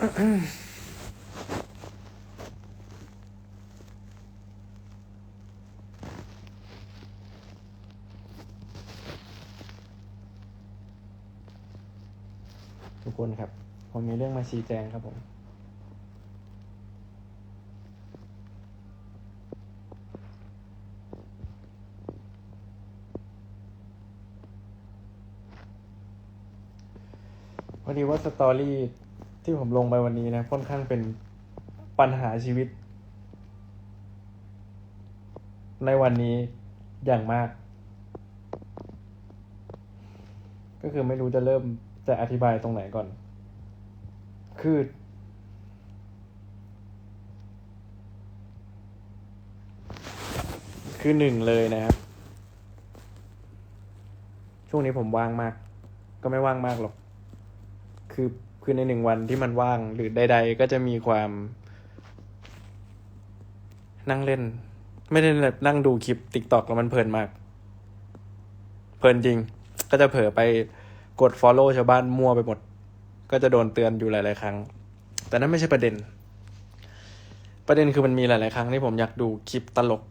ทุกคนครับ ผมมีเรื่องมาชี้แจงครับผมพอดีว่าสตอรี่ ที่ผมลงไปวันนี้นะค่อนข้างเป็นปัญหาชีวิต ในวันนี้อย่างมาก ก็คือไม่รู้จะเริ่มจะอธิบายตรงไหนก่อน คือ คือหนึ่งเลยนะครับ ช่วงนี้ผมว่างมาก ก็ไม่ว่างมากหรอก คือ คือในหนึ่งวันที่มันว่างหรือใด ๆ ก็จะมีความ นั่งเล่น ไม่ได้แบบนั่งดูคลิปติ๊กต็อกแล้วมันเพลินมาก เพลินจริง ก็จะเผลอไปกด Follow ชาวบ้านมั่วไปหมด ก็จะโดนเตือนอยู่หลาย ๆ ครั้ง แต่นั่นไม่ใช่ประเด็น ประเด็นคือมันมีหลาย ๆ ครั้งที่ผมอยากดูคลิปตลก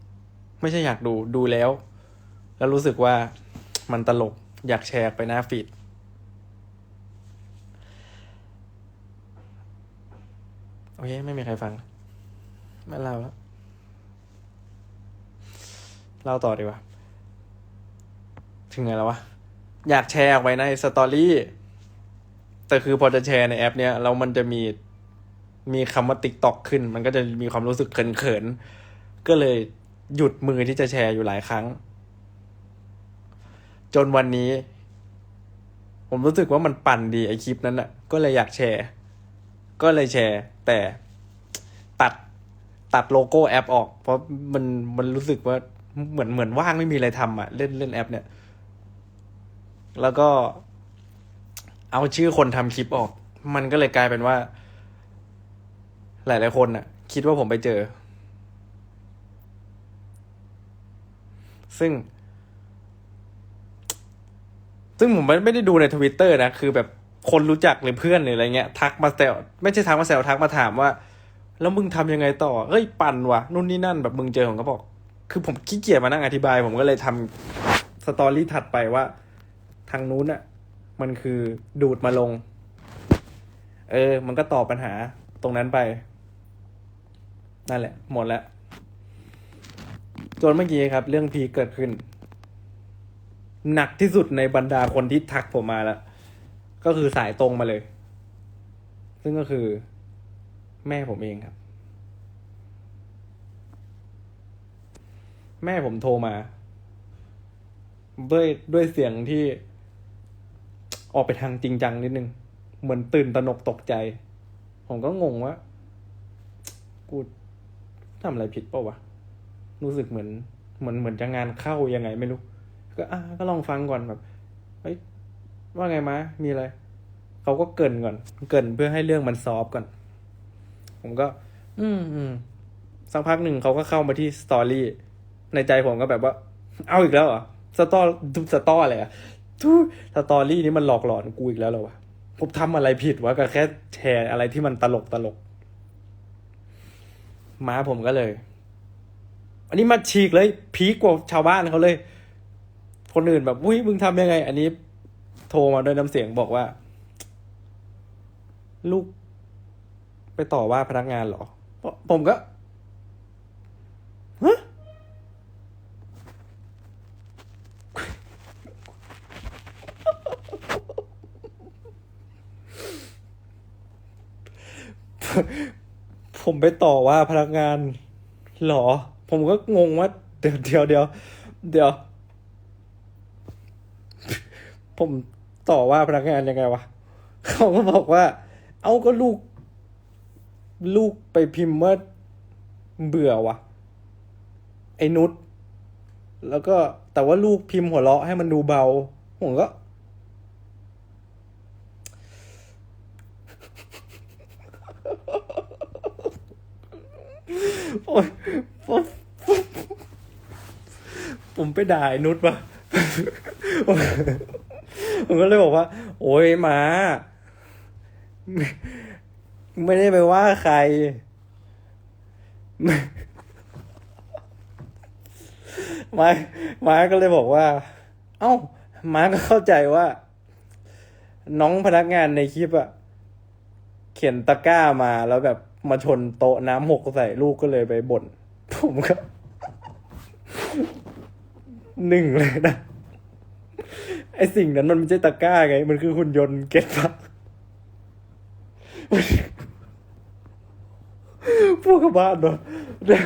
ไม่ใช่อยากดูดูแล้ว แล้วรู้สึกว่ามันตลกอยากแชร์ไปหน้าฟีด โอเค ไม่มีใครฟัง ไม่เล่าแล้ว เล่าต่อดีกว่า ถึงไงแล้ววะ อยากแชร์ออกไปในสตอรี่ แต่คือพอจะแชร์ในแอป เนี้ยแล้วมันจะมี มีคำว่าติ๊กต็อกขึ้น มันก็จะมีความรู้สึกเขินๆ ก็เลยหยุดมือที่จะแชร์อยู่หลายครั้ง จนวันนี้ ผมรู้สึกว่ามันปั่นดีไอคลิปนั้นอะก็เลยอยากแชร์ ก็เลยแชร์ แต่ตัดตัดโลโก้แอปออก เพราะมันมันรู้สึกว่าเหมือนเหมือนว่างไม่มีอะไรทำอะเล่นเล่นแอป เนี่ย แล้วก็เอาชื่อคนทำคลิปออก มันก็เลยกลายเป็นว่า หลายๆคนน่ะคิดว่าผมไปเจอ ซึ่ง ซึ่งผมไม่ได้ดูในทวิตเตอร์นะ คือแบบ คนรู้จักหรือเพื่อนหรืออะไรเงี้ยทักมาแซวไม่ใช่ทักมาแซวทักมาถามว่า แล้วมึงทำยังไงต่อเฮ้ยปั่นวะนู่นนี่นั่นแบบมึงเจอผมก็บอก คือผมขี้เกียจมานั่งอธิบาย ผมก็เลยทำสตอรี่ถัดไปว่า ทางนู้นอะมันคือดูดมาลง เออ มันก็ตอบปัญหาตรงนั้นไป นั่นแหละ หมดแล้วจนเมื่อกี้ครับ เรื่องพีเกิดขึ้น หนักที่สุดในบรรดาคนที่ทักผมมาแล้ว ก็คือสายตรงมาเลย ซึ่งก็คือแม่ผมเองครับ แม่ผมโทรมา ด้วยด้วยเสียงที่ออกไปทางจริงจังนิดนึง เหมือนตื่นตระหนกตกใจ ผมก็งงว่า กูทำอะไรผิดเปล่าวะ รู้สึกเหมือน เหมือนเหมือนจะงานเข้ายังไงไม่รู้ ก็อะก็ลองฟังก่อนแบบเฮ้ย ว่าไงมะมีอะไรเขาก็เกินก่อน เกินเพื่อให้เรื่องมันซอฟก่อน ผมก็ อืมอืมสักพักหนึ่งเขาก็เข้ามาที่สตอรี่ในใจผมก็แบบว่า เอาอีกแล้วเหรอสตอสตออะไรอะทุสตอรี่นี้มันหลอกหลอนกูอีกแล้วเหรอวะผมทำอะไรผิดวะก็แค่แชร์อะไรที่มันตลกตลกม้าผมก็เลย อันนี้มาฉีกเลย พีกกว่าชาวบ้านเขาเลย คนอื่นแบบอุ้ยมึงทำยังไง อันนี้ โทรมาด้วยน้ำเสียงบอกว่า ลูก ไปต่อว่าพนักงานเหรอ ผมก็ฮะผมไปต่อว่าพนักงานเหรอ ผมก็งงว่า เดี๋ยวเดี๋ยวเดี๋ยวเดี๋ยว ผม ต่อว่าพนักงานยังไงวะเขาก็บอกว่า เอาก็ลูก ลูกไปพิมพ์ว่าเบื่อวะไอ้นุชแล้วก็แต่ว่าลูกพิมพ์หัวเราะให้มันดูเบา ผมก็ โอ้ยผมผมผมไปด่าไอ้นุชปะ ผมก็เลยบอกว่า โอ้ยมาไม่ได้ไปว่าใคร มามาก็เลยบอกว่า เอ้า มาก็เข้าใจว่า น้องพนักงานในคลิปอะเขียนตะกร้ามาแล้วแบบมาชนโต๊ะน้ำหกใส่ลูกก็เลยไปบ่น ผมก็ หนึ่งเลยนะ ไอสิ่งนั้นมันไม่ใช่ตะกร้าไง มันคือหุ่นยนต์เก็ตปะพวกกบ้านเนาะเนี่ย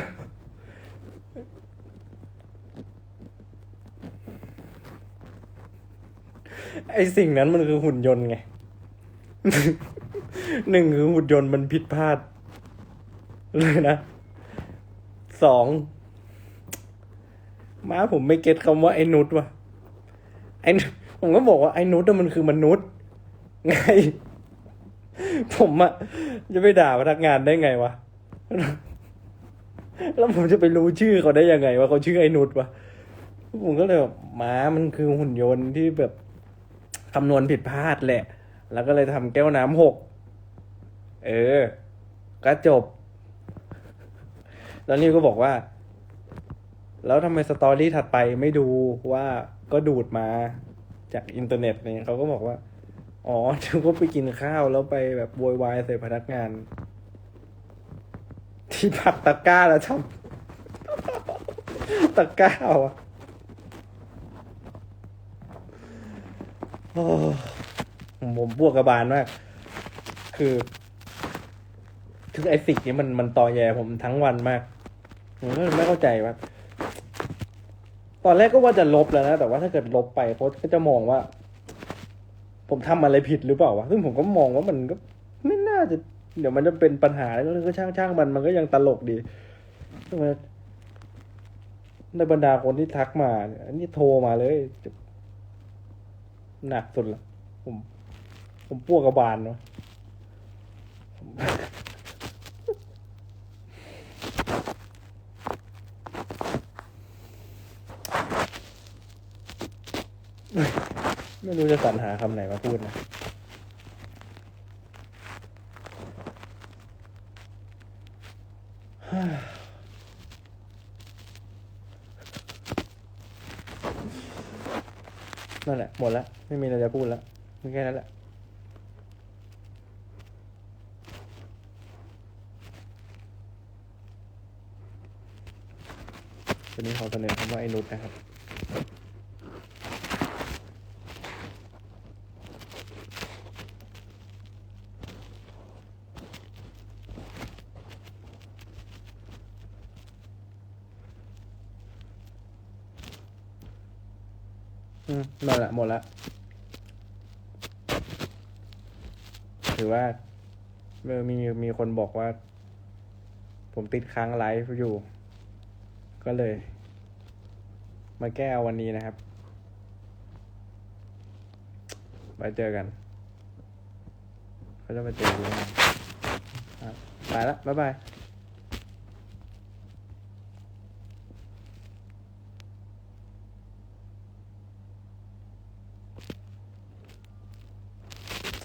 ไอสิ่งนั้นมันคือหุ่นยนต์ไงหนึ่งคือหุ่นยนต์มันผิดพลาด เลยนะสอง ม้าผมไม่เก็ตคำว่าไอ้นุชว่ะไอ้นุผมก็บอกว่าไอ้นุชน่มันคือมนุษย์ ไง ผมอะจะไปด่าพนักงานได้ไงวะ แล้วผมจะไปรู้ชื่อเขาได้ยังไงว่าเขาชื่อไอ้นุชวะผมก็เลยแบบม้ามันคือหุ่นยนต์ที่แบบคำนวณผิดพลาดแหละ แล้วก็เลยทำแก้วน้ำหก เออ ก็จบ แล้วนี่ก็บอกว่า แล้วทำไมสตอรี่ถัดไปไม่ดูว่าก็ดูดมาจากอินเทอร์เน็ตเนี่ยเขาก็บอกว่า อ๋อถือว่าไปกินข้าวแล้วไปแบบโวยวายใส่พนักงาน ที่ผักตะกร้าแล้วทำตะกร้าอะโอ้ผมบวกกระบาลมาก คือคือไอสิ่งนี้มันมันตอแยผมทั้งวันมาก ผมก็ไม่เข้าใจว่า ตอนแรกก็ว่าจะลบแล้วนะ แต่ว่าถ้าเกิดลบไปเขาก็จะมองว่า ผมทำอะไรผิดหรือเปล่าวะซึ่งผมก็มองว่ามันก็ไม่น่าจะ เดี๋ยวมันจะเป็นปัญหาแล้วก็ช่างช่างมันมันก็ยังตลกดีทำไมในบรรดาคนที่ทักมาเนี่ยอันนี้โทรมาเลย หนักสุดละผม ผมปวกกระบาลเนาะ ไม่รู้จะสรรหาคำไหนมาพูดนะ นั่นแหละ หมดแล้วไม่มีอะไรจะพูดแล้วมีแค่นั้นแหละวันนี้ขอเสนอคำว่าไอ้นุชนะครับ อืมนั่นแหละหมดละถือว่าเออมีมีคนบอกว่า ผมติดค้างไลฟ์อยู่ ก็เลย มาแก้วันนี้นะครับไปเจอกันเขาจะมาเจอกันไปละบ๊ายบาย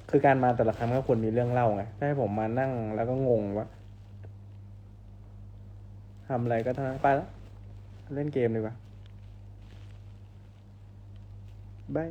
คือการมาแต่ละครั้งก็ควรมีเรื่องเล่าไงถ้าให้ผมมานั่งแล้วก็งงว่าทำอะไรก็ทำไปแล้ว เล่นเกมดีกว่าบาย